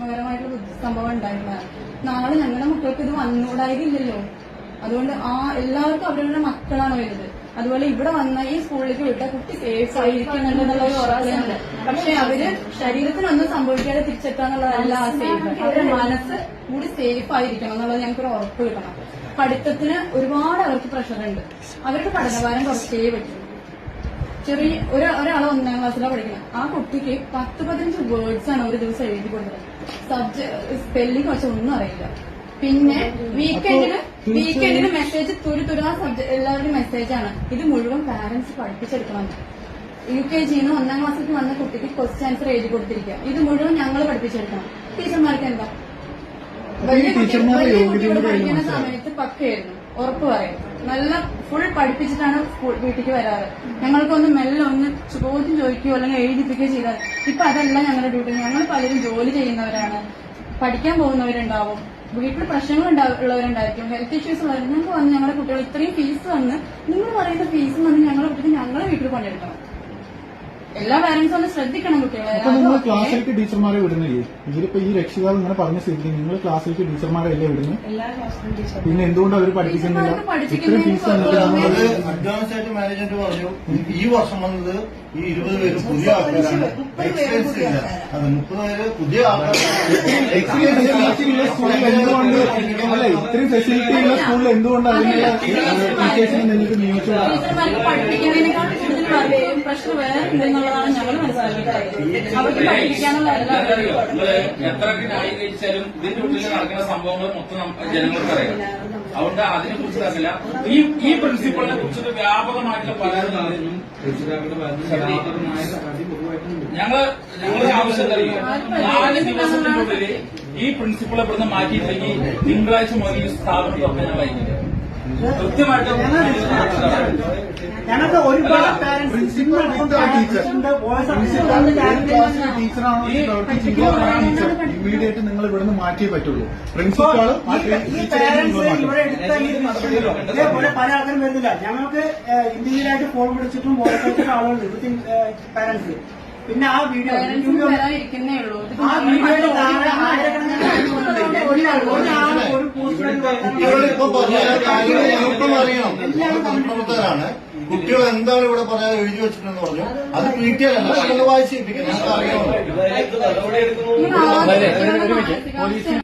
വിഷമകരമായിട്ടുള്ള സംഭവം ഉണ്ടായിരുന്നത് നാളെ ഞങ്ങളുടെ മക്കൾക്ക് ഇത് വന്നുകൂടായില്ലല്ലോ അതുകൊണ്ട് ആ എല്ലാവർക്കും അവരവരുടെ മക്കളാണ് വരുന്നത് അതുപോലെ ഇവിടെ വന്ന ഈ സ്കൂളിലേക്ക് വിട്ട കുട്ടി സേഫ് ആയിരിക്കുന്നുണ്ടെന്നുള്ള ഒരു ഉറപ്പുണ്ട് പക്ഷെ അവർ ശരീരത്തിനൊന്നും സംഭവിക്കാതെ തിരിച്ചെത്താന്നുള്ളതല്ല സേഫ് അവരുടെ മനസ്സ് കൂടി സേഫ് ആയിരിക്കണം എന്നുള്ളത് ഞങ്ങൾക്ക് ഒരു ഉറപ്പ് കിട്ടണം. പഠിത്തത്തിന് ഒരുപാട് അവർക്ക് പ്രഷറുണ്ട് അവരുടെ പഠനഭാരം കുറച്ചേ പറ്റും. ചെറിയ ഒരാളെ ക്ലാസ്സിലാണ് പഠിക്കുന്നത് ആ കുട്ടിക്ക് പത്ത് പതിനഞ്ച് വേർഡ്സ് ആണ് ഒരു ദിവസം എഴുതി കൊടുത്തത്. സബ്ജക്ട് സ്പെല്ലിംഗ് വെച്ച ഒന്നും അറിയില്ല. പിന്നെ വീക്കെൻഡിന് വീക്കെൻഡിന് മെസ്സേജ് തുരു തുരാ സബ്ജക്ട് എല്ലാവരുടെയും മെസ്സേജാണ് ഇത് മുഴുവൻ പാരന്റ്സ് പഠിപ്പിച്ചെടുക്കണം. യു കെ ജിന്ന് ഒന്നാം ക്ലാസ്സിൽ വന്ന കുട്ടിക്ക് ക്വസ്റ്റ്യൻ ആൻസർ എഴുതി കൊടുത്തിരിക്കുക. ഇത് മുഴുവൻ ഞങ്ങൾ പഠിപ്പിച്ചെടുക്കണം. ടീച്ചർമാർക്ക് എന്താ? വലിയ കുട്ടി- ടീച്ചർമാരുടെ വലിയ യോഗ്യതയുടെ കുട്ടികൾ പഠിക്കുന്ന സമയത്ത് പക്കയായിരുന്നു. ഉറപ്പ് പറയും. നല്ല ഫുൾ പഠിപ്പിച്ചിട്ടാണ് വീട്ടിലേക്ക് വരാറ്. ഞങ്ങൾക്കൊന്ന് മെല്ലെ ഒന്ന് ചോദ്യം ചോദിക്കുകയോ അല്ലെങ്കിൽ എഴുതിപ്പിക്കുകയോ ചെയ്താൽ ഇപ്പൊ അതല്ല ഞങ്ങളുടെ ഡ്യൂട്ടി ഞങ്ങൾ പലരും ജോലി ചെയ്യുന്നവരാണ്. പഠിക്കാൻ പോകുന്നവരുണ്ടാവും. വീട്ടിൽ പ്രശ്നങ്ങൾ ഉള്ളവരുണ്ടായിരിക്കും. ഹെൽത്ത് ഇഷ്യൂസ് ഉള്ളവർ ഞങ്ങൾക്ക് വന്ന് ഞങ്ങളുടെ കുട്ടികൾ ഇത്രയും ഫീസ് വന്ന് നിങ്ങൾ പറയുന്ന ഫീസ് വന്ന് ഞങ്ങളുടെ കുട്ടികൾ ഞങ്ങളെ വീട്ടിൽ പണിയെടുക്കണം എല്ലാ പാരന്റ്സും ഒന്ന് ശ്രദ്ധിക്കണം കുട്ടികളെ. അപ്പൊ നിങ്ങൾ ക്ലാസ്സിലേക്ക് ടീച്ചർമാരെ വിടുന്നില്ലേ? ഇതിലിപ്പോ ഈ രക്ഷിതാവ് ഇങ്ങനെ പറഞ്ഞ സ്ഥിതിക്ക് നിങ്ങൾ ക്ലാസ്സിലേക്ക് ടീച്ചർമാരെ അല്ലേ വിടുന്നത് പിന്നെ എന്തുകൊണ്ട് അവർ പഠിപ്പിക്കുന്നില്ല ടീച്ചർമാർക്ക് ഇത്രയും ഫീസ് തന്നിട്ട് നമ്മൾ അഡ്വാൻസ് ആയിട്ട് മാനേജ്മെന്റ് പറഞ്ഞു ഈ വർഷം വന്നത് ഈ ഇരുപത് പേര് പുതിയ ആൾക്കാരാണ്. എക്സ്പീരിയൻസ് ഇല്ല. അത് മുപ്പത് പേര് പുതിയ ഇത്രയും ഫെസിലിറ്റി ഉള്ള സ്കൂളിൽ എന്തുകൊണ്ട്? അല്ല ഇത്രയും ഫെസിലിറ്റി ഉള്ള സ്കൂളിൽ എന്തുകൊണ്ടാണ് ടീച്ചേഴ്സിനെ നിങ്ങൾക്ക് നിയമിച്ചു ടീച്ചർമാർക്ക് പഠിപ്പിക്കുന്നതിനേക്കാൾ പ്രഷർ വേറെ ഞങ്ങൾ മനസ്സിലാക്കുന്നത് അവർക്ക് പഠിപ്പിക്കാനുള്ള ന്യായീകരിച്ചാലും ഇതിന്റെ ഉള്ളിൽ നടക്കുന്ന സംഭവങ്ങൾ മൊത്തം ജനങ്ങൾക്ക് അറിയാം. അതുകൊണ്ട് അതിനെ കുറിച്ച് ഈ ഈ പ്രിൻസിപ്പളിനെ കുറിച്ചിട്ട് വ്യാപകമായിട്ടുള്ള പരാതി. ഞങ്ങൾ ഞങ്ങളുടെ ആവശ്യം അറിയും നാല് ദിവസത്തിനുള്ളിൽ ഈ പ്രിൻസിപ്പളെ ഇവിടുന്ന് മാറ്റിയിട്ടില്ലെങ്കിൽ തിങ്കളാഴ്ച മുതൽ ഈ ഞാൻ അയക്കില്ല കൃത്യമായിട്ട് ഞങ്ങൾക്ക് ഒരുപാട് ടീച്ചറാണോ ആ ഇമ്മീഡിയറ്റ് നിങ്ങൾ ഇവിടുന്ന് മാറ്റിയേ പറ്റുള്ളൂ. പ്രിൻസിപ്പാൾ ഈ ഇവിടെ എടുത്ത ഈ ഇതേപോലെ പല ആൾക്കാരും വരുന്നില്ല. ഞങ്ങൾക്ക് ഇന്ത്യയിലായിട്ട് ഫോൺ വിളിച്ചിട്ടും ബോധപ്പെടുത്തിയിട്ട് ആളുകളുണ്ട്. പാരന്റ്സ് പിന്നെ ആ വീഡിയോ ആ താഴെ ആയിരക്കണക്കിന് കുട്ടികളിപ്പോ പറഞ്ഞ കാര്യങ്ങൾ ഞങ്ങൾക്കും അറിയണം പൊതുപ്രവർത്തകരാണ് കുട്ടികൾ എന്താണ് ഇവിടെ പറയാൻ എഴുതി വെച്ചിട്ടെന്ന് പറഞ്ഞു. അത് വീട്ടിലല്ല ഞങ്ങൾ വായിച്ചിരിപ്പിക്കാം ഞങ്ങൾക്ക് അറിയാമല്ലോ